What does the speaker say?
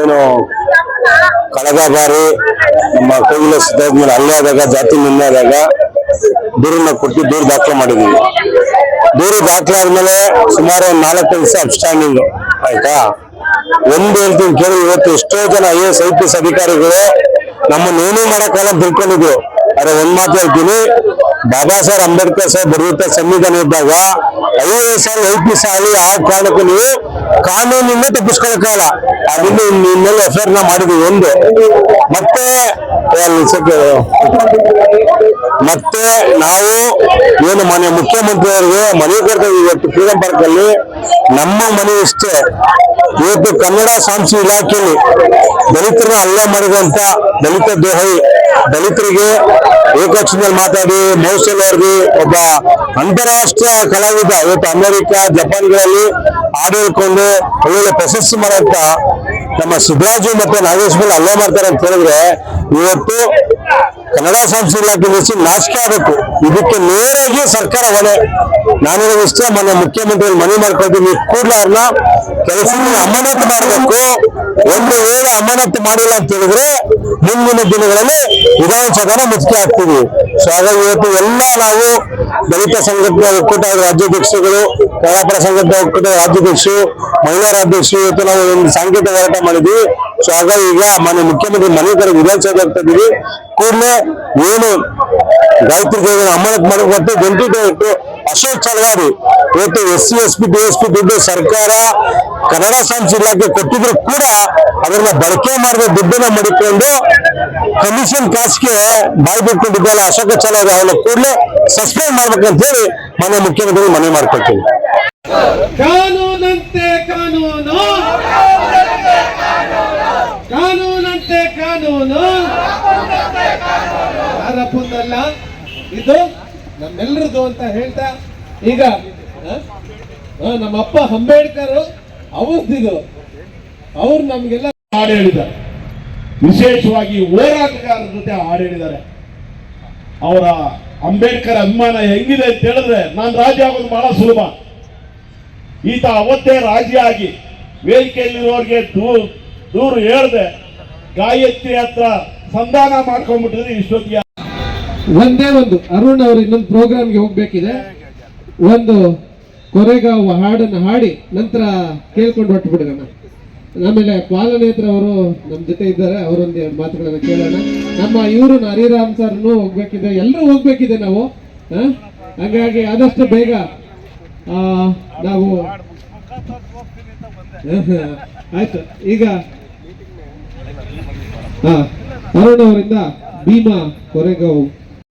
ಏನು ಕಳೆದ ಬಾರಿ ನಮ್ಮ ಕೋಗಿಲ ಸಿದ್ಧಾರ್ಥ ಮೇಲೆ ಹಲ್ಲೆ ಆದಾಗ, ಜಾತಿ ನಿನ್ನೆ ಆದಾಗ ದೂರನ್ನ ಕೊಟ್ಟು ದೂರು ದಾಖಲೆ ಮಾಡಿದೀವಿ ದೂರು ದಾಖಲೆ ಆದ್ಮೇಲೆ ಸುಮಾರು ಒಂದ್ ನಾಲ್ಕು ದಿವಸ ಅಬ್ಸ್ಟ್ಯಾಂಡಿಂಗ್ ಆಯ್ತಾ? ಒಂದು ಹೇಳ್ತೀನಿ ಕೇಳಿ, ಇವತ್ತು ಎಷ್ಟೋ ಜನ I S, I P S ಅಧಿಕಾರಿಗಳು ನಮ್ಮನ್ನ ಏನೂ ಮಾಡಕ್ಕಾಗಲ್ಲ ಅಂತ ಅರೆ ಒಂದ್ ಮಾತು ಹೇಳ್ತೀನಿ. ಬಾಬಾ ಸಾಹೇಬ್ ಅಂಬೇಡ್ಕರ್ ಸಾಹೇಬ್ ಬರೆಯುತ್ತ ಸಂವಿಧಾನ ಇದ್ದಾಗ I S or I P S ಆಗಲಿ ಯಾವ ಕಾರಣಕ್ಕೂ ನೀವು ಕಾನೂನಿನ ತಪ್ಪಿಸ್ಕೊಳಕ್ಕಾಗಲ್ಲ ಅದನ್ನು ನಿನ್ನೆಲ್ಲ ಎಫ್ನ ಮಾಡಿದ್ವಿ ಒಂದು. ಮತ್ತೆ ಮತ್ತೆ ನಾವು ಏನು ಮನೆ ಮುಖ್ಯಮಂತ್ರಿಯವರಿಗೆ ಮನೆ ಕೊಡ್ತೇವೆ ಇವತ್ತು ಫ್ರೀಡಂ ಪಾರ್ಕ್ ಅಲ್ಲಿ. ನಮ್ಮ ಮನೆಯಷ್ಟೇ ಇವತ್ತು ಕನ್ನಡ ಸಾಂಸ್ಕೃತಿಕ ಇಲಾಖೆಯಲ್ಲಿ ದಲಿತರನ್ನ ಹಲ್ಲೆ ಮಾಡಿದಂತ ದಲಿತ ದೇಹಿ, ದಲಿತರಿಗೆ ಏಕವಚನದಲ್ಲಿ ಮಾತಾಡಿ ಮೌಸಲ್ ಒಬ್ಬ ಅಂತಾರಾಷ್ಟ್ರೀಯ ಕಲಾವಿದ, ಇವತ್ತು ಅಮೆರಿಕ, ಜಪಾನ್ಗಳಲ್ಲಿ ಹಾಡು ಒಳ್ಳೆ ಪ್ರಶಸ್ತಿ ಮಾಡಂತ ನಮ್ಮ ಸಿದ್ದರಾಜು ಮತ್ತೆ ನಾಗೇಶ್ ಮೇಲೆ ಹಲ್ಲೆ ಮಾಡ್ತಾರೆ ಅಂತ ಹೇಳಿದ್ರೆ, ಇವತ್ತು ಕನ್ನಡ ಸಂಸ್ಕೃತಿ ಇಲಾಖೆ ನಾಶಕ ಆಗಬೇಕು. ಇದಕ್ಕೆ ನೇರಾಗಿ ಸರ್ಕಾರ ಹೊಣೆ. ನಾನು ಇಷ್ಟೇ ಮೊನ್ನೆ ಮುಖ್ಯಮಂತ್ರಿ ಮನವಿ ಮಾಡ್ಕೊಳ್ತೀನಿ. ಕೂಡಲೇ ಅವ್ರನ್ನ ಕೆಲಸ ಅಮಾನತು ಮಾಡಬೇಕು. ಒಂದು ವೇಳೆ ಅಮಾನತು ಮಾಡಿಲ್ಲ ಅಂತ ಹೇಳಿದ್ರೆ ಮುಂದಿನ ದಿನಗಳಲ್ಲಿ ವಿಧಾನಸಭೆನ ಮುಚ್ಚಿಕೆ ಹಾಕ್ತೀವಿ. ಸೊ ಹಾಗಾಗಿ ಇವತ್ತು ಎಲ್ಲ ನಾವು ದಲಿತ ಸಂಘಟನೆ, ಒಕ್ಕೂಟ, ರಾಜ್ಯಾಧ್ಯಕ್ಷರುಗಳು, ಕಲಾಪರ ಸಂಘಟನೆ ಒಕ್ಕೂಟ ರಾಜ್ಯಾಧ್ಯಕ್ಷರು, ಮಹಿಳಾ ಅಧ್ಯಕ್ಷರು ಇವತ್ತು ನಾವು ಒಂದು ಸಾಂಕೇತಿಕ ಹೋರಾಟ ಮಾಡಿದ್ವಿ. ಸೊ ಹಾಗಾಗಿ ಈಗ ಮಾನ್ಯ ಮುಖ್ಯಮಂತ್ರಿ ಮನೆ ವಿಧಾನಸಭೆ ಆಗ್ತಾ ಇದೀವಿ ಕೂಡಲೇ ಏನು ಗಾಯತ್ರಿ ಅಮಾನತ್ ಮಾಡಬೇಕು ಜಂಟಿ ಡೈರೆಕ್ಟರ್ ಅಶೋಕ್ ಚಲವಾಡಿ, ಇವತ್ತು S C, S P, D S P ದುಡ್ಡು ಸರ್ಕಾರ ಕನ್ನಡ ಸಾಂಸ್ ಇಲಾಖೆ ಕೊಟ್ಟಿದ್ರು ಕೂಡ ಅದನ್ನ ಬಳಕೆ ಮಾಡಿದ ದುಡ್ಡನ್ನ ಮಡಿಕೊಂಡು ಕಮಿಷನ್ ಕಾಸ್ಗೆ ಬಾಯಿ ಬಿಟ್ಕೊಂಡಿದ್ದಲ್ಲ ಅಶೋಕ ಚಲವಾಡಿ ಅವನ್ನ ಕೂಡಲೇ ಸಸ್ಪೆಂಡ್ ಮಾಡ್ಬೇಕಂತ ಹೇಳಿ ಮಾನ್ಯ ಮುಖ್ಯಮಂತ್ರಿ ಮನವಿ ಮಾಡ್ಕೊಳ್ತೀನಿ ಕಾನೂನು ಯಾರಪ್ಪಂದಲ್ಲ? ಇದು ನಮ್ಮೆಲ್ಲರದು ಅಂತ ಹೇಳ್ತಾ ಈಗ ಆ, ಆ, ನಮ್ಮ ಅಪ್ಪ ಅಂಬೇಡ್ಕರ್ ಅವರದಿದು ಅವ್ರು ನಮ್ಗೆಲ್ಲ ಹಾಡು ಹೇಳಿದ್ದಾರೆ. ವಿಶೇಷವಾಗಿ ಹೋರಾಟಗಾರರ ಜೊತೆ ಹಾಡು ಹೇಳಿದ್ದಾರೆ. ಅವರ ಅಂಬೇಡ್ಕರ್ ಅಭಿಮಾನ ಹೆಂಗಿದೆ ಅಂತ ಹೇಳಿದ್ರೆ ನಾನು ರಾಜ ಆಗೋದು ಬಹಳ ಸುಲಭ. ಈತ ಅವತ್ತೇ ರಾಜಿ ಆಗಿ ವೇದಿಕೆಯಲ್ಲಿರುವವರಿಗೆ ದೂರು ದೂರು ಹೇಳ್ದೆ ಗಾಯತ್ರಿ ಹತ್ರ ಸಂಧಾನ ಮಾಡ್ಕೊಂಡ್ಬಿಟ್ಟಿದ್ರೆ ಇಷ್ಟೊತ್ತಿಗೆ ಒಂದೇ ಒಂದು ಅರುಣ್ ಅವರು ಇನ್ನೊಂದು ಪ್ರೋಗ್ರಾಮ್ಗೆ ಹೋಗ್ಬೇಕಿದೆ. ಒಂದು ಕೊರೆಗಾವ್ ಹಾಡನ್ನು ಹಾಡಿ ನಂತರ ಕೇಳ್ಕೊಂಡು ಹೊಟ್ಟು ಬಿಡೋಣ ಆಮೇಲೆ ಪಾಲನೇತ್ರ ಅವರು ನಮ್ಮ ಜೊತೆ ಇದ್ದಾರೆ ಅವರೊಂದು ಎರಡು ಮಾತುಗಳನ್ನ ಕೇಳೋಣ. ನಮ್ಮ ಇವರು ಹರಿರಾಮ್ ಸರ್ನು ಹೋಗ್ಬೇಕಿದೆ. ಎಲ್ಲರೂ ಹೋಗ್ಬೇಕಿದೆ ನಾವು. ಹಂಗಾಗಿ ಹಾಗಾಗಿ ಆದಷ್ಟು ಬೇಗ ನಾವು ಆಯ್ತು. ಈಗ ಅರುಣ್ ಅವರಿಂದ ಭೀಮಾ ಕೊರೆಗಾವ್